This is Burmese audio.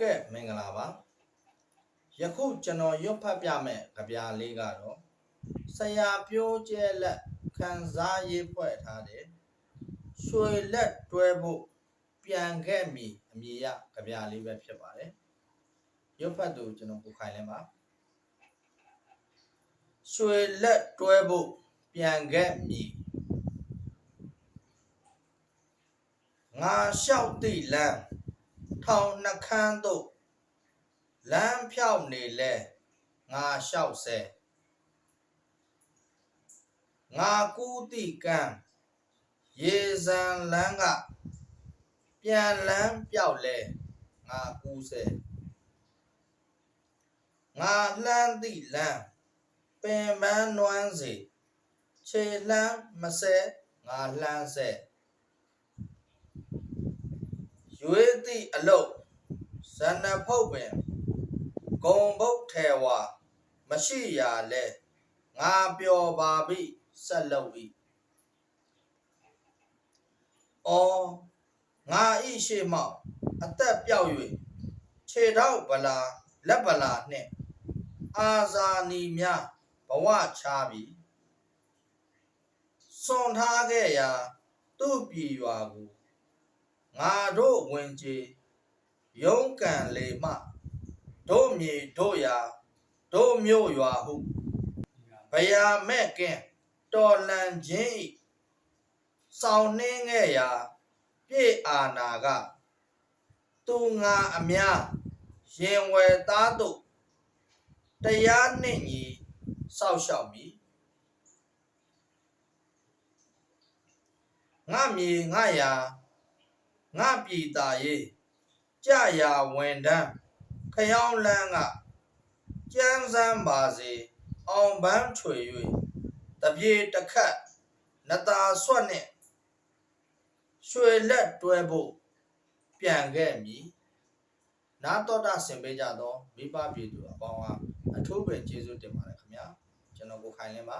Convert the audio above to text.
ကဲ့မင်္ဂလာပါယခုကျွန်တော်ရွတ်ဖတ်ပြမယ်ကြပြလေးကတော့ဆရာပြိုးကျဲလက်ခံစားရေးဖွဲ့ထားတဲ့ရွှေလက်တွဲဖို့ပြန်ခဲ့မည်အမည်ရကြပြလေးပဲဖြစ်ပါတယ်ရွတ်ဖတ်သူကျွန်တော်ကိုခိုင်လဲပါရွှေလက်တွဲဖို့ပြန်ခဲ့မည်ငါလျှောက်တိလန်း ထောင်နှခမ်းသို့လမ်းဖြောက်နေလဲငါလျှောက်ဆဲငါကူးတိကံရေစံလန်းကပြန်လန်းပြောက်လဲငါကူးဆဲငါလှမ်းတိလန်းပင်ပန်းနွမ်းစီခြေလှမ်းမဆဲငါလှမ်းဆဲ ရွေးသည့်အလုတ်ဇဏဖုတ်ပင်ဂုံဘုတ်ထေဝါမရှိရာလဲငါပျော်ပါပြီဆက်လုပ်၏အော်ငါဤရှိမောက်အသက်ပြောက်၍ခြေထောက်ဗလာလက်ဗလာနှင့်အာဇာနီများဘဝချပြီစွန်ထားခဲ့ရာသူ့ပြည်ရွာကို ငါတို့ဝင်ကြီးရုံးကန်လေမှတို့မြေတို့ရာတို့မြို့ရွာဟုဘယာမဲ့ကင်တော်လန်ခြင်းဤစောင်းနှင်းခဲ့ရာပြည့်အာနာကသူငါအများရင်ဝယ်သားတို့တရားနှင့်ညီစောက်ရှောက်မည်ငါမြေငါရာ ငါပြည်သားရေးကြရာဝန်တန်းခယောင်းလန်းကကျန်းစမ်းပါစေအောင်ပန်းချွေ၍တပြေတစ်ခတ်နတာဆွတ်နှင့်ရွှေလက်တွဲဖို့ပြန်ခဲ့မည်နာတော်တာဆင်ပေးကြသောမိဘပြည်သူအပေါင်းအားအထူးပင်ကျေးဇူးတင်ပါတယ်ခင်ဗျာကျွန်တော်ကိုခိုင်လင်းပါ